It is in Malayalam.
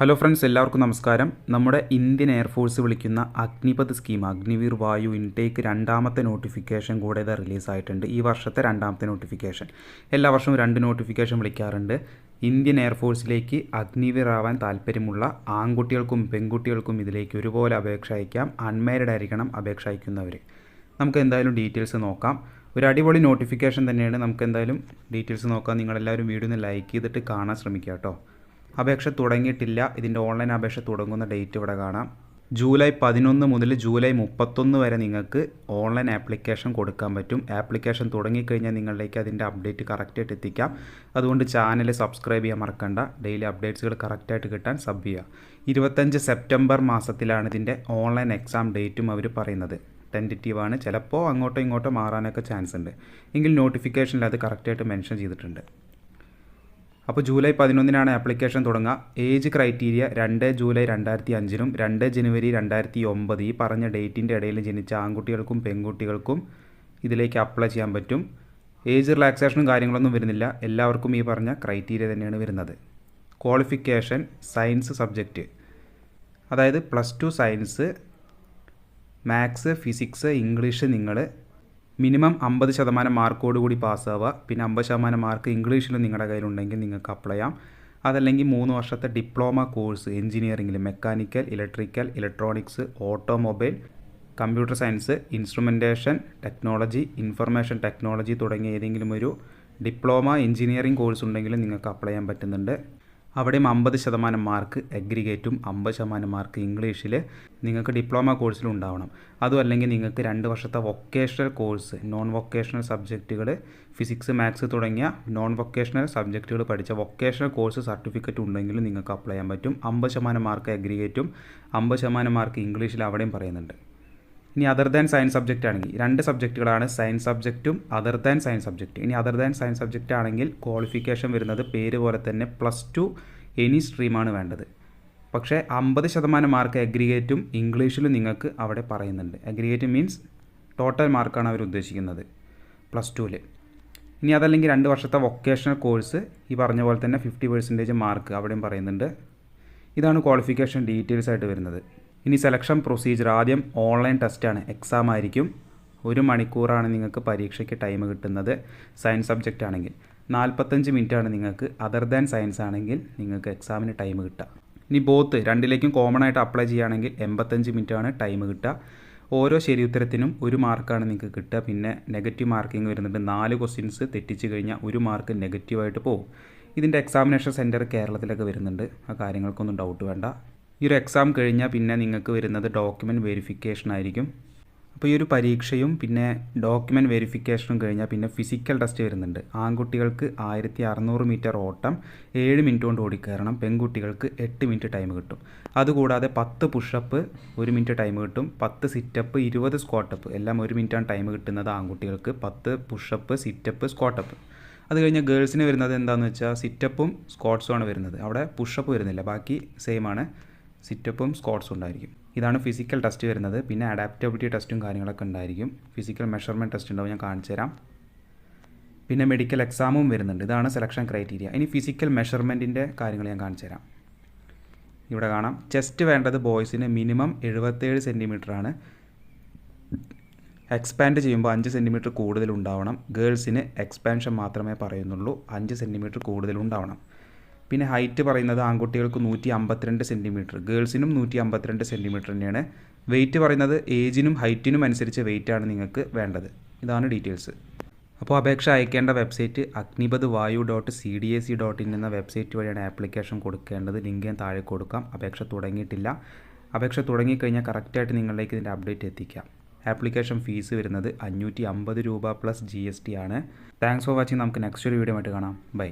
ഹലോ ഫ്രണ്ട്സ് എല്ലാവർക്കും നമസ്കാരം. നമ്മുടെ ഇന്ത്യൻ എയർഫോഴ്സ് വിളിക്കുന്ന അഗ്നിപത് സ്കീം അഗ്നിവീർ വായു ഇൻടേക്ക് രണ്ടാമത്തെ നോട്ടിഫിക്കേഷൻ കൂടെ ഇത് റിലീസായിട്ടുണ്ട് ഈ വർഷത്തെ രണ്ടാമത്തെ നോട്ടിഫിക്കേഷൻ എല്ലാ വർഷവും രണ്ട് നോട്ടിഫിക്കേഷൻ വിളിക്കാറുണ്ട്. ഇന്ത്യൻ എയർഫോഴ്സിലേക്ക് അഗ്നിവീർ ആവാൻ താല്പര്യമുള്ള ആൺകുട്ടികൾക്കും പെൺകുട്ടികൾക്കും ഇതിലേക്ക് ഒരുപോലെ അപേക്ഷ അയക്കാം. അൺമാരിഡ് ആയിരിക്കണം അപേക്ഷ അയക്കുന്നവർ നമുക്ക് എന്തായാലും ഡീറ്റെയിൽസ് നോക്കാം. ഒരു അടിപൊളി നോട്ടിഫിക്കേഷൻ തന്നെയാണ്. നമുക്ക് എന്തായാലും ഡീറ്റെയിൽസ് നോക്കാം. നിങ്ങളെല്ലാവരും വീഡിയോ ഒന്ന് ലൈക്ക് ചെയ്തിട്ട് കാണാൻ ശ്രമിക്കുക കേട്ടോ. അപേക്ഷ തുടങ്ങിയിട്ടില്ല. ഇതിന്റെ ഓൺലൈൻ അപേക്ഷ തുടങ്ങുന്ന ഡേറ്റ് ഇവിടെ കാണാം. ജൂലൈ പതിനൊന്ന് മുതൽ ജൂലൈ മുപ്പത്തൊന്ന് വരെ നിങ്ങൾക്ക് ഓൺലൈൻ ആപ്ലിക്കേഷൻ കൊടുക്കാൻ പറ്റും. ആപ്ലിക്കേഷൻ തുടങ്ങിക്കഴിഞ്ഞാൽ നിങ്ങളിലേക്ക് അതിന്റെ അപ്ഡേറ്റ് കറക്റ്റായിട്ട് എത്തിക്കാം. അതുകൊണ്ട് ചാനൽ സബ്സ്ക്രൈബ് ചെയ്യാൻ മറക്കണ്ട. ഡെയിലി അപ്ഡേറ്റ്സുകൾ കറക്റ്റായിട്ട് കിട്ടാൻ സബ് ചെയ്യുക. ഇരുപത്തഞ്ച് സെപ്റ്റംബർ മാസത്തിലാണ് ഇതിന്റെ ഓൺലൈൻ എക്സാം ഡേറ്റും അവർ പറയുന്നത്. ടെന്റേറ്റീവാണ് ചിലപ്പോൾ അങ്ങോട്ടോ ഇങ്ങോട്ടോ മാറാനൊക്കെ ചാൻസ് ഉണ്ട്. എങ്കിൽ നോട്ടിഫിക്കേഷനിൽ അത് കറക്റ്റായിട്ട് മെൻഷൻ ചെയ്തിട്ടുണ്ട്. അപ്പോൾ ജൂലൈ പതിനൊന്നിനാണ് ആപ്ലിക്കേഷൻ തുടങ്ങുക. ഏജ് ക്രൈറ്റീരിയ രണ്ട് ജൂലൈ രണ്ടായിരത്തി അഞ്ചിനും രണ്ട് ജനുവരി രണ്ടായിരത്തി ഒമ്പത് ഈ പറഞ്ഞ ഡേറ്റിന്റെ ഇടയിൽ ജനിച്ച ആൺകുട്ടികൾക്കും പെൺകുട്ടികൾക്കും ഇതിലേക്ക് അപ്ലൈ ചെയ്യാൻ പറ്റും. ഏജ് റിലാക്സേഷനും കാര്യങ്ങളൊന്നും വരുന്നില്ല. എല്ലാവർക്കും ഈ പറഞ്ഞ ക്രൈറ്റീരിയ തന്നെയാണ് വരുന്നത്. ക്വാളിഫിക്കേഷൻ സയൻസ് സബ്ജക്റ്റ് അതായത് plus two science maths physics English നിങ്ങൾ മിനിമം അമ്പത് ശതമാനം മാർക്കോട് കൂടി പാസ്സാവുക പിന്നെ അമ്പത് ശതമാനം മാർക്ക് ഇംഗ്ലീഷിൽ നിങ്ങളുടെ കയ്യിലുണ്ടെങ്കിൽ നിങ്ങൾക്ക് അപ്ലൈ ചെയ്യാം. അതല്ലെങ്കിൽ മൂന്ന് വർഷത്തെ ഡിപ്ലോമ കോഴ്സ് എഞ്ചിനീയറിംഗിൽ mechanical electrical electronics automobile computer science instrumentation technology information technology തുടങ്ങിയ ഏതെങ്കിലും ഒരു ഡിപ്ലോമ എഞ്ചിനീയറിംഗ് കോഴ്സ് ഉണ്ടെങ്കിലും നിങ്ങൾക്ക് അപ്ലൈ ചെയ്യാൻ പറ്റുന്നുണ്ട്. അവിടെയും അമ്പത് ശതമാനം മാർക്ക് അഗ്രിഗേറ്റും അമ്പത് ശതമാനം മാർക്ക് ഇംഗ്ലീഷിൽ നിങ്ങൾക്ക് ഡിപ്ലോമ കോഴ്സിലും ഉണ്ടാവണം. അതും അല്ലെങ്കിൽ നിങ്ങൾക്ക് രണ്ട് വർഷത്തെ വൊക്കേഷണൽ കോഴ്സ് നോൺ വൊക്കേഷണൽ സബ്ജക്റ്റുകൾ ഫിസിക്സ് മാത്സ് തുടങ്ങിയ നോൺ വൊക്കേഷണൽ സബ്ജക്റ്റുകൾ പഠിച്ച വൊക്കേഷണൽ കോഴ്സ് സർട്ടിഫിക്കറ്റ് ഉണ്ടെങ്കിലും നിങ്ങൾക്ക് അപ്ലൈ ചെയ്യാൻ പറ്റും. അമ്പത് ശതമാനം മാർക്ക് അഗ്രിഗേറ്റും അമ്പത് ശതമാനം മാർക്ക് ഇംഗ്ലീഷിൽ അവിടെയും പറയുന്നുണ്ട്. ഇനി അതർ ദാൻ സയൻസ് സബ്ജക്റ്റ് ആണെങ്കിൽ രണ്ട് സബ്ജക്റ്റുകളാണ് സയൻസ് സബ്ജക്റ്റും അതർ ദാൻ സയൻസ് സബ്ജക്റ്റ് ഇനി അതർ ദാൻ സയൻസ് സബ്ജക്റ്റ് ആണെങ്കിൽ ക്വാളിഫിക്കേഷൻ വരുന്നത് പേര് പോലെ തന്നെ പ്ലസ് ടു എനി സ്ട്രീമാണ് വേണ്ടത്. പക്ഷേ അമ്പത് ശതമാനം മാർക്ക് അഗ്രിഗേറ്റും ഇംഗ്ലീഷിലും നിങ്ങൾക്ക് അവിടെ പറയുന്നുണ്ട്. അഗ്രിഗേറ്റ് മീൻസ് ടോട്ടൽ മാർക്കാണ് അവർ ഉദ്ദേശിക്കുന്നത് പ്ലസ് ടുവിൽ ഇനി അതല്ലെങ്കിൽ രണ്ട് വർഷത്തെ വൊക്കേഷണൽ കോഴ്സ് ഈ പറഞ്ഞ പോലെ തന്നെ ഫിഫ്റ്റി പെർസെന്റേജ് മാർക്ക് അവിടെയും പറയുന്നുണ്ട്. ഇതാണ് ക്വാളിഫിക്കേഷൻ ഡീറ്റെയിൽസ് ആയിട്ട് വരുന്നത്. ഇനി സെലക്ഷൻ പ്രൊസീജിയർ ആദ്യം ഓൺലൈൻ ടെസ്റ്റാണ് എക്സാം ആയിരിക്കും. ഒരു മണിക്കൂറാണ് നിങ്ങൾക്ക് പരീക്ഷയ്ക്ക് ടൈം കിട്ടുന്നത്. സയൻസ് സബ്ജക്റ്റ് ആണെങ്കിൽ നാൽപ്പത്തഞ്ച് മിനിറ്റാണ് നിങ്ങൾക്ക്. അതർ ദാൻ സയൻസ് ആണെങ്കിൽ നിങ്ങൾക്ക് എക്സാമിന് ടൈം കിട്ടുക. ഇനി ബോത്ത് രണ്ടിലേക്കും കോമൺ ആയിട്ട് അപ്ലൈ ചെയ്യുകയാണെങ്കിൽ എൺപത്തഞ്ച് മിനിറ്റാണ് ടൈം കിട്ടുക. ഓരോ ശരി ഉത്തരത്തിനും ഒരു മാർക്കാണ് നിങ്ങൾക്ക് കിട്ടുക. പിന്നെ നെഗറ്റീവ് മാർക്കിംഗ് വരുന്നുണ്ട്. നാല് ക്വസ്റ്റ്യൻസ് തെറ്റിച്ച് കഴിഞ്ഞാൽ ഒരു മാർക്ക് നെഗറ്റീവായിട്ട് പോകും. ഇതിന്റെ എക്സാമിനേഷൻ സെന്റർ കേരളത്തിലൊക്കെ വരുന്നുണ്ട്. ആ കാര്യങ്ങൾക്കൊന്നും ഡൗട്ട് വേണ്ട. ഈ ഒരു എക്സാം കഴിഞ്ഞാൽ പിന്നെ നിങ്ങൾക്ക് വരുന്നത് ഡോക്യുമെന്റ് വെരിഫിക്കേഷൻ ആയിരിക്കും. അപ്പോൾ ഈ ഒരു പരീക്ഷയും പിന്നെ ഡോക്യുമെന്റ് വെരിഫിക്കേഷനും കഴിഞ്ഞാൽ പിന്നെ ഫിസിക്കൽ ടെസ്റ്റ് വരുന്നുണ്ട്. ആൺകുട്ടികൾക്ക് ആയിരത്തി അറുന്നൂറ് മീറ്റർ ഓട്ടം ഏഴ് മിനിറ്റ് കൊണ്ട് ഓടിക്കയറണം പെൺകുട്ടികൾക്ക് എട്ട് മിനിറ്റ് ടൈം കിട്ടും. അതുകൂടാതെ പത്ത് പുഷപ്പ് ഒരു മിനിറ്റ് ടൈം കിട്ടും പത്ത് സിറ്റപ്പ് ഇരുപത് സ്ക്വാട്ടപ്പ് എല്ലാം ഒരു മിനിറ്റാണ് ടൈം കിട്ടുന്നത് ആൺകുട്ടികൾക്ക് പത്ത് പുഷപ്പ് സിറ്റപ്പ് സ്ക്വാട്ടപ്പ് അത് കഴിഞ്ഞ് ഗേൾസിന് വരുന്നത് എന്താണെന്ന് വെച്ചാൽ സിറ്റപ്പും സ്ക്വാട്സും ആണ് വരുന്നത്. അവിടെ പുഷപ്പ് വരുന്നില്ല ബാക്കി സെയിം ആണ്. സിറ്റപ്പും സ്കോട്ട്സും ഉണ്ടായിരിക്കും. ഇതാണ് ഫിസിക്കൽ ടെസ്റ്റ് വരുന്നത്. പിന്നെ അഡാപ്റ്റബിലിറ്റി ടെസ്റ്റും കാര്യങ്ങളൊക്കെ ഉണ്ടായിരിക്കും. ഫിസിക്കൽ മെഷർമെന്റ് ടെസ്റ്റ് ഉണ്ടാവും. ഞാൻ കാണിച്ചു തരാം. പിന്നെ മെഡിക്കൽ എക്സാമും വരുന്നുണ്ട്. ഇതാണ് സെലക്ഷൻ ക്രൈറ്റീരിയ. ഇനി ഫിസിക്കൽ മെഷർമെന്റിന്റെ കാര്യങ്ങൾ ഞാൻ കാണിച്ചു തരാം. ഇവിടെ കാണാം. ചെസ്റ്റ് വേണ്ടത് ബോയ്സിന് മിനിമം എഴുപത്തേഴ് ആണ്. എക്സ്പാൻഡ് ചെയ്യുമ്പോൾ അഞ്ച് സെന്റിമീറ്റർ കൂടുതൽ ഉണ്ടാവണം. ഗേൾസിന് എക്സ്പാൻഷൻ മാത്രമേ പറയുന്നുള്ളൂ. അഞ്ച് സെന്റിമീറ്റർ കൂടുതൽ ഉണ്ടാവണം. പിന്നെ ഹൈറ്റ് പറയുന്നത് ആൺകുട്ടികൾക്ക് നൂറ്റി അമ്പത്തിരണ്ട് സെന്റിമീറ്റർ ഗേൾസിനും നൂറ്റി അമ്പത്തിരണ്ട് സെന്റിമീറ്റർ തന്നെയാണ്. വെയിറ്റ് പറയുന്നത് ഏജിനും ഹൈറ്റിനും അനുസരിച്ച് വെയിറ്റാണ് നിങ്ങൾക്ക് വേണ്ടത്. ഇതാണ് ഡീറ്റെയിൽസ് അപ്പോൾ അപേക്ഷ അയക്കേണ്ട website Agnipath Vayu dot C D A C dot in എന്ന വെബ്സൈറ്റ് വഴിയാണ് ആപ്ലിക്കേഷൻ കൊടുക്കേണ്ടത്. ലിങ്ക് ഞാൻ താഴെ കൊടുക്കാം. അപേക്ഷ തുടങ്ങിയിട്ടില്ല. അപേക്ഷ തുടങ്ങിക്കഴിഞ്ഞാൽ കറക്റ്റായിട്ട് നിങ്ങളിലേക്ക് ഇതിന്റെ അപ്ഡേറ്റ് എത്തിക്കാം. ആപ്ലിക്കേഷൻ ഫീസ് വരുന്നത് അഞ്ഞൂറ്റി അമ്പത് രൂപ പ്ലസ് ജി എസ് ടി ആണ്. താങ്ക്സ് ഫോർ വാച്ചിങ് നമുക്ക് നെക്സ്റ്റ് ഒരു വീഡിയോ ആയിട്ട് കാണാം. ബൈ